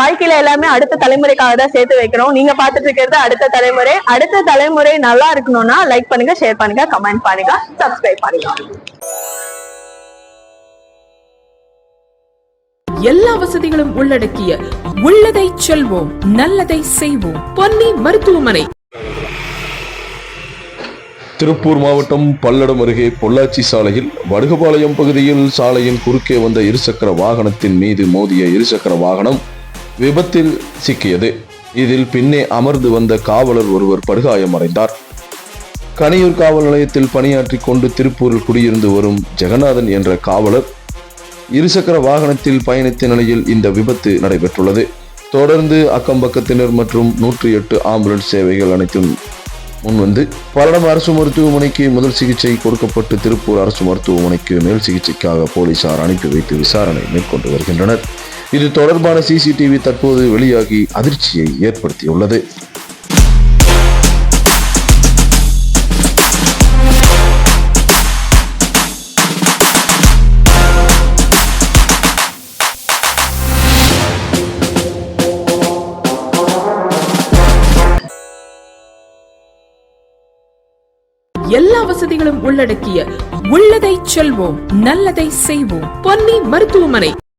வாழ்க்கையில எல்லாமே அடுத்த தலைமுறைக்காக தான் சேர்த்து வைக்கணும் நீங்க பாத்துட்டு இருக்கிறது அடுத்த தலைமுறை. அடுத்த தலைமுறை நல்லா இருக்கணும்னா லைக் பண்ணுங்க ஷேர் பண்ணுங்க கமெண்ட் பண்ணுங்க சப்ஸ்கிரைப் பண்ணுங்க. எல்லா வசதிகளும் உள்ளடக்கிய உள்ளதை செல்வோம் நல்லதை செய்வோம். பொன்னி மருத்துவமனை. திருப்பூர் மாவட்டம் பல்லடம் அருகே பொள்ளாச்சி சாலையில் வடுகபாளையம் பகுதியில் சாலையின் குறுக்கே வந்த இருசக்கர வாகனத்தின் மீது மோதிய இருசக்கர வாகனம் விபத்தில் சிக்கியது. இதில் பின்னே அமர்ந்து வந்த காவலர் ஒருவர் படுகாயமடைந்தார் கனியூர் காவல் நிலையத்தில் பணியாற்றிக் கொண்டு திருப்பூரில் குடியிருந்து வரும் ஜெகநாதன் என்ற காவலர் இருசக்கர வாகனத்தில் பயணித்த நிலையில் இந்த விபத்து நடைபெற்றுள்ளது. தொடர்ந்து அக்கம் பக்கத்தினர் மற்றும் நூற்றி எட்டு ஆம்புலன்ஸ் சேவைகள் அனைத்தும் முன்வந்து பல்லடம் அரசு மருத்துவமனைக்கு முதல் சிகிச்சை கொடுக்கப்பட்டு திருப்பூர் அரசு மருத்துவமனைக்கு மேல் சிகிச்சைக்காக போலீசார் அனுப்பி வைத்து விசாரணை மேற்கொண்டு வருகின்றனர். இது தொடர்பான சிசிடிவி தற்போது வெளியாகி அதிர்ச்சியை ஏற்படுத்தியுள்ளது. எல்லா வசதிகளும் உள்ளடக்கிய உள்ளதை செல்வோம் நல்லதை செய்வோம். பொன்னி மருத்துவமனை.